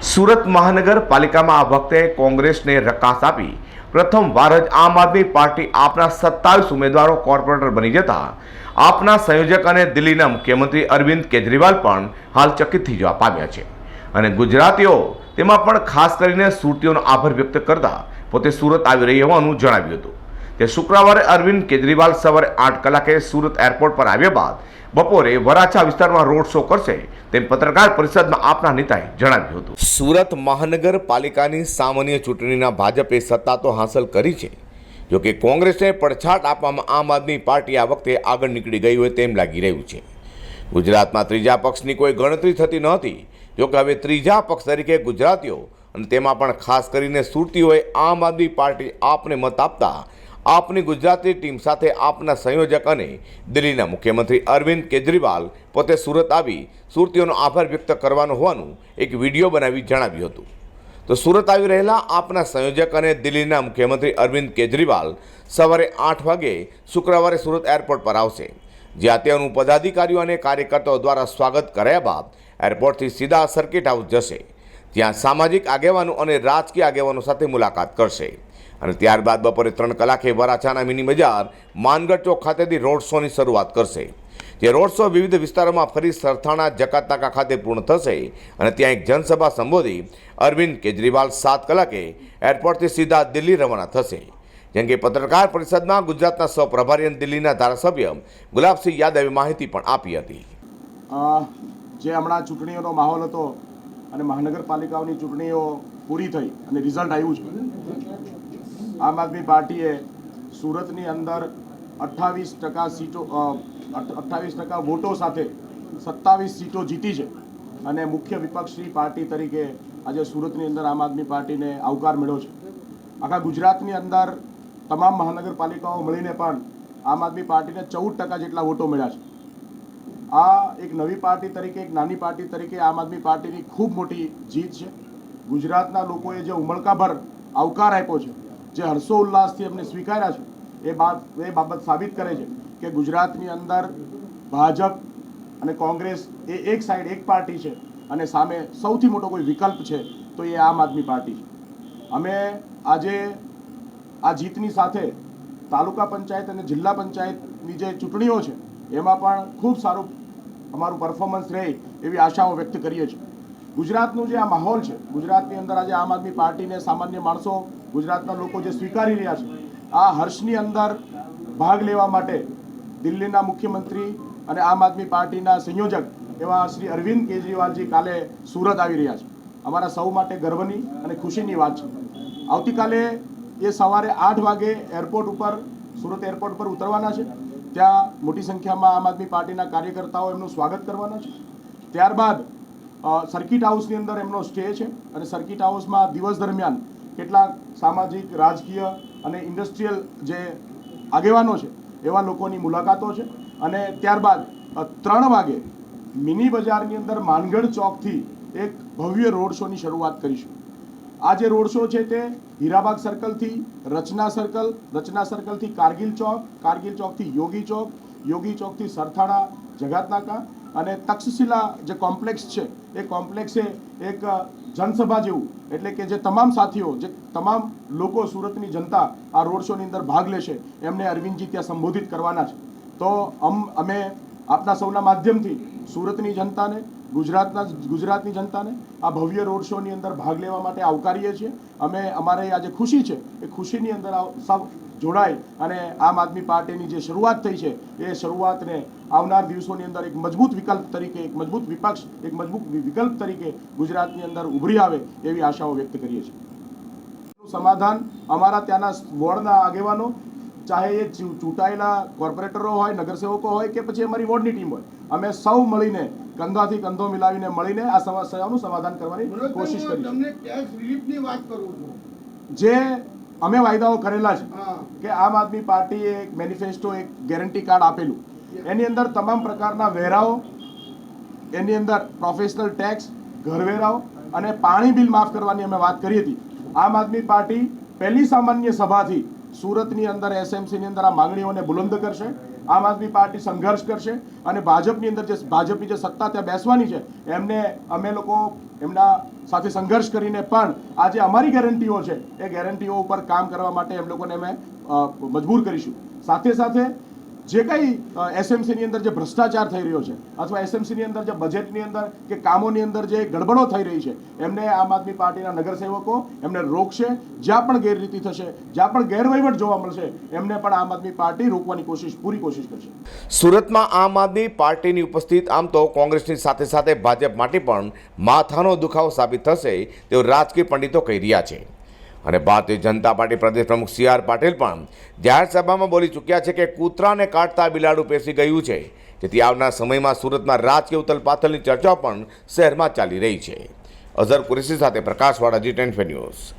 સુરત મહાનગરપાલિકામાં આ વખતે કોંગ્રેસને રકાસ આપી પ્રથમવાર જ આમ આદમી પાર્ટી આપના સત્તાવીસ ઉમેદવારો કોર્પોરેટર બની જતા આપના સંયોજક અને દિલ્હીના મુખ્યમંત્રી અરવિંદ કેજરીવાલ પણ હાલ ચકિત જવા પામ્યા છે. અને ગુજરાતીઓ તેમાં પણ ખાસ કરીને સુરતીઓનો આભાર વ્યક્ત કરતા પોતે સુરત આવી રહી હોવાનું જણાવ્યું હતું. તે શુક્રવારે અરવિંદ કેજરીવાલ સવારે આઠ કલાકે સુરત એરપોર્ટ પર આવ્યા બાદ બપોરે વરાછા વિસ્તારમાં રોડ શો કરશે તેમ પત્રકાર પરિષદમાં આપના નેતાએ જણાવ્યું હતું. સુરત મહાનગરપાલિકાની સામાન્ય ચૂંટણીના ભાજપે સત્તા તો હાંસલ કરી છે. જોકે કોંગ્રેસને પડછાટ આપવામાં આમ આદમી પાર્ટી આ વખતે આગળ નીકળી ગઈ હોય તેમ લાગી રહ્યું છે. ગુજરાતમાં ત્રીજા પક્ષની કોઈ ગણતરી થતી નહોતી. જોકે હવે ત્રીજા પક્ષ તરીકે ગુજરાતીઓ અને તેમાં પણ ખાસ કરીને સુરતીઓએ આમ આદમી પાર્ટી આપને મત આપતા આપની ગુજરાતી ટીમ સાથે આપના સંયોજક અને દિલ્હીના મુખ્યમંત્રી અરવિંદ કેજરીવાલ પોતે સુરત આવી સુરતીઓનો આભાર વ્યક્ત કરવાનો હોવાનું એક વીડિયો બનાવી જણાવ્યું હતું. તો સુરત આવી રહેલા આપના સંયોજક અને દિલ્હીના મુખ્યમંત્રી અરવિંદ કેજરીવાલ સવારે આઠ વાગે શુક્રવારે સુરત એરપોર્ટ પર આવશે, જ્યાં તેઓનું પદાધિકારીઓ અને કાર્યકર્તાઓ દ્વારા સ્વાગત કરાયા બાદ એરપોર્ટથી સીધા સર્કિટ હાઉસ જશે ત્યાં સામાજિક આગેવાનો અને રાજકીય આગેવાનો સાથે મુલાકાત કરશે. અને ત્યારબાદ બપોરે ત્રણ કલાકે વરાછાના મિની બજાર માનગઢ ચોક ખાતેથી રોડ શોની શરૂઆત કરશે, જે રોડ શો વિવિધ વિસ્તારોમાં ફરી સરથાણા, જકાતાકા ખાતે પૂર્ણ થશે અને ત્યાં એક જનસભા સંબોધી અરવિંદ કેજરીવાલ સાત કલાકે એરપોર્ટથી સીધા દિલ્હી રવાના થશે. જેમ કે પત્રકાર પરિષદમાં ગુજરાતના સૌ પ્રભારી અને દિલ્હીના ધારાસભ્ય ગુલાબસિંહ યાદવે માહિતી પણ આપી હતી. જે હમણાં ચૂંટણીઓનો માહોલ હતો અને મહાનગરપાલિકાઓની ચૂંટણીઓ પૂરી થઈ અને રિઝલ્ટ આવ્યું છે. આમ આદમી પાર્ટીએ સુરતની અંદર અઠ્ઠાવીસ ટકા સીટો અઠ્ઠાવીસ ટકા વોટો સાથે સત્તાવીસ સીટો જીતી છે. અને મુખ્ય વિપક્ષની પાર્ટી તરીકે આજે સુરતની અંદર આમ આદમી પાર્ટીને આવકાર મળ્યો છે. આખા ગુજરાતની અંદર તમામ મહાનગરપાલિકાઓ મળીને પણ આમ આદમી પાર્ટીને ચૌદ ટકા જેટલા વોટો મળ્યા છે. આ એક નવી પાર્ટી તરીકે, એક નાની પાર્ટી તરીકે આમ આદમી પાર્ટીની ખૂબ મોટી જીત છે. ગુજરાતના લોકોએ જે ઉમળકાભર આવકાર આપ્યો છે જે હર્ષો ઉલ્લાસથી એમને સ્વીકાર્યા છે, એ બાદ, એ બાબત સાબિત કરે છે કે ગુજરાતની અંદર ભાજપ અને કોંગ્રેસ એ એક સાઈડ એક પાર્ટી છે અને સામે સૌથી મોટો કોઈ વિકલ્પ છે તો એ આમ આદમી પાર્ટી છે. અમે આજે આ જીતની સાથે તાલુકા પંચાયત અને જિલ્લા પંચાયતની જે ચૂંટણીઓ છે, એમાં પણ ખૂબ સારું અમારું પરફોર્મન્સ રહે એવી આશાઓ વ્યક્ત કરીએ છીએ. ગુજરાતનું જે આ માહોલ છે, ગુજરાતની અંદર આજે આમ આદમી પાર્ટીને સામાન્ય માણસો ગુજરાતના લોકો જે સ્વીકારી રહ્યા છે, આ હર્ષની અંદર ભાગ લેવા માટે દિલ્હીના મુખ્યમંત્રી અને આમ આદમી પાર્ટીના સંયોજક એવા શ્રી અરવિંદ કેજરીવાલજી કાલે સુરત આવી રહ્યા છે. અમારા સૌ માટે ગર્વની અને ખુશીની વાત છે. આવતીકાલે એ સવારે આઠ વાગે એરપોર્ટ ઉપર, સુરત એરપોર્ટ પર ઉતરવાના છે. ત્યાં મોટી સંખ્યામાં આમ આદમી પાર્ટીના કાર્યકર્તાઓ એમનું સ્વાગત કરવાના છે. ત્યારબાદ સર્કિટ હાઉસની અંદર એમનો સ્ટે છે અને સર્કિટ હાઉસમાં દિવસ દરમિયાન કેટલાક સામાજિક, રાજકીય અને ઇન્ડસ્ટ્રીયલ જે આગેવાનો છે, એવા લોકોની મુલાકાતો છે. અને ત્યારબાદ ત્રણ વાગે મિની બજારની અંદર માનગઢ ચોકથી એક ભવ્ય રોડ શોની શરૂઆત કરીશું. આ જે રોડ શો છે તે હીરાબાગ સર્કલથી રચના સર્કલ, રચના સર્કલથી કારગિલ ચોક, કારગિલ ચોકથી યોગી ચોક, યોગી ચોકથી સરથાણા, જગાતનાકા અને તક્ષશિલા જે કોમ્પ્લેક્સ છે, એ કોમ્પ્લેક્સે એક જનસભા જેવું. એટલે કે જે તમામ સાથીઓ, જે તમામ લોકો સુરતની જનતા આ રોડ શોની અંદર ભાગ લેશે, એમને અરવિંદજી ત્યાં સંબોધિત કરવાના છે. તો અમ, અમે આપના સૌના માધ્યમથી સુરતની જનતાને, ગુજરાતના, ગુજરાતની જનતાને આ ભવ્ય રોડ શોની અંદર ભાગ લેવા માટે આવકારીએ છીએ. અમે, અમારે આ જે ખુશી છે એ ખુશીની અંદર સૌ જોડાઈ અને આમ આદમી પાર્ટીની જે શરૂઆત થઈ છે એ શરૂઆતને આવનાર દિવસોની અંદર એક મજબૂત વિકલ્પ તરીકે એક મજબૂત વિપક્ષ એક મજબૂત વિકલ્પ તરીકે ગુજરાતની અંદર ઉભરી આવે એવી આશાઓ વ્યક્ત કરીએ છીએ. સમાધાન અમારા ત્યાંના વોર્ડના આગેવાનો ચાહે એ ચૂંટાયેલા કોર્પોરેટરો હોય નગરસેવકો હોય કે પછી અમારી વોર્ડની ટીમ હોય અમે સૌ મળીને કંધાથી કંધો મિલાવીને મળીને આ સમસ્યાઓનું સમાધાન કરવાની કોશિશ કરી તમને ટેક્સ રિલીફની વાત કરું છું. જે અમે વાયદાઓ કરેલા છે કે આમ આદમી પાર્ટીએ એક મેનિફેસ્ટો એક ગેરંટી કાર્ડ આપેલું. એની અંદર તમામ પ્રકારના વેરાઓ એની અંદર પ્રોફેશનલ ટેક્સ ઘરવેરાઓ અને પાણી બિલ માફ કરવાની અમે વાત કરી હતી. આમ આદમી પાર્ટી પહેલી સામાન્ય સભાથી સુરતની અંદર એસએમસીની અંદર આ માંગણીઓને બુલંદ કરશે. આમ આદમી પાર્ટી સંઘર્ષ કરશે અને ભાજપની અંદર જે ભાજપની જે સત્તા ત્યાં બેસવાની છે એમને અમે લોકો એમના સાથે સંઘર્ષ કરીને પણ આ જે અમારી ગેરંટીઓ છે, એ ગેરંટીઓ ઉપર કામ કરવા માટે એમ લોકોને અમે મજબૂર કરીશું. સાથે સાથે જે કંઈ એસએમસીની અંદર જે ભ્રષ્ટાચાર થઈ રહ્યો છે, અથવા એસએમસીની અંદર જે બજેટની અંદર કે કામોની અંદર જે ગડબડો થઈ રહી છે, એમને આમ આદમી પાર્ટીના નગરસેવકો એમને રોકશે, જ્યાં પણ ગેરરીતિ થશે, જ્યાં પણ ગેરવહીવટ જોવા મળશે, એમને પણ આમ આદમી પાર્ટી રોકવાની કોશિશ, પૂરી કોશિશ કરશે. સુરતમાં આમ આદમી પાર્ટીની ઉપસ્થિત આમ તો કોંગ્રેસની સાથે સાથે ભાજપ માટે પણ માથાનો દુખાવો સાબિત થશે તેવું રાજકીય પંડિતો કહી રહ્યા છે. અને ભારતીય જનતા પાર્ટી પ્રદેશ પ્રમુખ સી આર પાટીલ પણ જાહેર બોલી ચૂક્યા છે કે કૂતરાને કાઢતા બિલાડું પેસી ગયું છે. જેથી આવનાર સમયમાં સુરતમાં રાજકીય ઉથલપાથલની ચર્ચા પણ શહેરમાં ચાલી રહી છે. અઝર કુરેશી સાથે પ્રકાશવાળા જી ટેન્ફે ન્યૂઝ